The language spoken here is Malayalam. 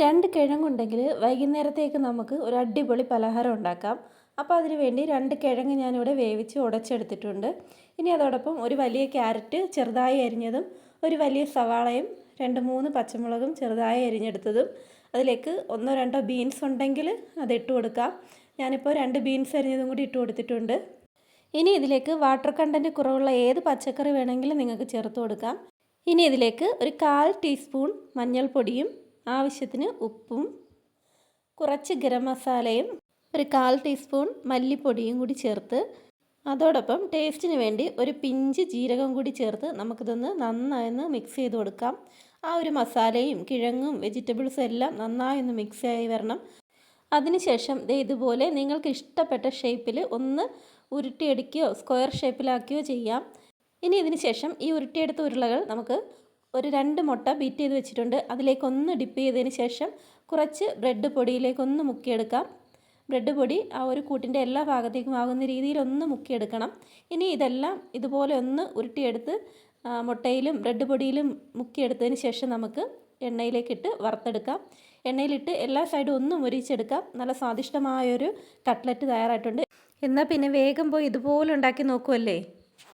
രണ്ട് കിഴങ്ങുണ്ടെങ്കിൽ വൈകുന്നേരത്തേക്ക് നമുക്ക് ഒരു അടിപൊളി പലഹാരം ഉണ്ടാക്കാം. അപ്പോൾ അതിന് വേണ്ടി രണ്ട് കിഴങ്ങ് ഞാനിവിടെ വേവിച്ച് ഉടച്ചെടുത്തിട്ടുണ്ട്. ഇനി അതോടൊപ്പം ഒരു വലിയ ക്യാരറ്റ് ചെറുതായി അരിഞ്ഞതും ഒരു വലിയ സവാളയും രണ്ട് മൂന്ന് പച്ചമുളകും ചെറുതായി അരിഞ്ഞെടുത്തതും അതിലേക്ക് ഒന്നോ രണ്ടോ ബീൻസ് ഉണ്ടെങ്കിൽ അത് ഇട്ട് കൊടുക്കാം. ഞാനിപ്പോൾ രണ്ട് ബീൻസ് അരിഞ്ഞതും കൂടി ഇട്ട് കൊടുത്തിട്ടുണ്ട്. ഇനി ഇതിലേക്ക് വാട്ടർ കണ്ടന്റ് കുറവുള്ള ഏത് പച്ചക്കറി വേണമെങ്കിലും നിങ്ങൾക്ക് ചേർത്ത് കൊടുക്കാം. ഇനി ഇതിലേക്ക് ഒരു കാൽ ടീസ്പൂൺ മഞ്ഞൾപ്പൊടിയും ആവശ്യത്തിന് ഉപ്പും കുറച്ച് ഗരം മസാലയും ഒരു കാൽ ടീസ്പൂൺ മല്ലിപ്പൊടിയും കൂടി ചേർത്ത് അതോടൊപ്പം ടേസ്റ്റിന് വേണ്ടി ഒരു പിഞ്ച് ജീരകം കൂടി ചേർത്ത് നമുക്കിതൊന്ന് നന്നായൊന്ന് മിക്സ് ചെയ്ത് കൊടുക്കാം. ആ ഒരു മസാലയും കിഴങ്ങും വെജിറ്റബിൾസും എല്ലാം നന്നായി ഒന്ന് മിക്സ് ആയി വരണം. അതിനുശേഷം ദേ ഇതുപോലെ നിങ്ങൾക്ക് ഇഷ്ടപ്പെട്ട ഷേപ്പിൽ ഒന്ന് ഉരുട്ടിയെടുക്കുകയോ സ്ക്വയർ ഷേപ്പിലാക്കുകയോ ചെയ്യാം. ഇനി ഇതിന് ശേഷം ഈ ഉരുട്ടിയെടുത്ത ഉരുളകൾ നമുക്ക് ഒരു രണ്ട് മുട്ട ബീറ്റ് ചെയ്ത് വെച്ചിട്ടുണ്ട്. അതിലേക്കൊന്ന് ഡിപ്പ് ചെയ്തതിന് ശേഷം കുറച്ച് ബ്രെഡ് പൊടിയിലേക്കൊന്ന് മുക്കിയെടുക്കാം. ബ്രെഡ് പൊടി ആ ഒരു കൂട്ടിന്റെ എല്ലാ ഭാഗത്തേക്കും ആകുന്ന രീതിയിൽ ഒന്ന് മുക്കിയെടുക്കണം. ഇനി ഇതെല്ലാം ഇതുപോലെ ഒന്ന് ഉരുട്ടിയെടുത്ത് മുട്ടയിലും ബ്രെഡ് പൊടിയിലും മുക്കിയെടുത്തതിന് ശേഷം നമുക്ക് എണ്ണയിലേക്കിട്ട് വറുത്തെടുക്കാം. എണ്ണയിലിട്ട് എല്ലാ സൈഡും ഒന്ന് മുരിച്ചെടുക്കാം. നല്ല സ്വാദിഷ്ടമായൊരു കട്ട്ലറ്റ് തയ്യാറായിട്ടുണ്ട്. എന്നാൽ പിന്നെ വേഗം പോയി ഇതുപോലെ ഉണ്ടാക്കി നോക്കുമല്ലേ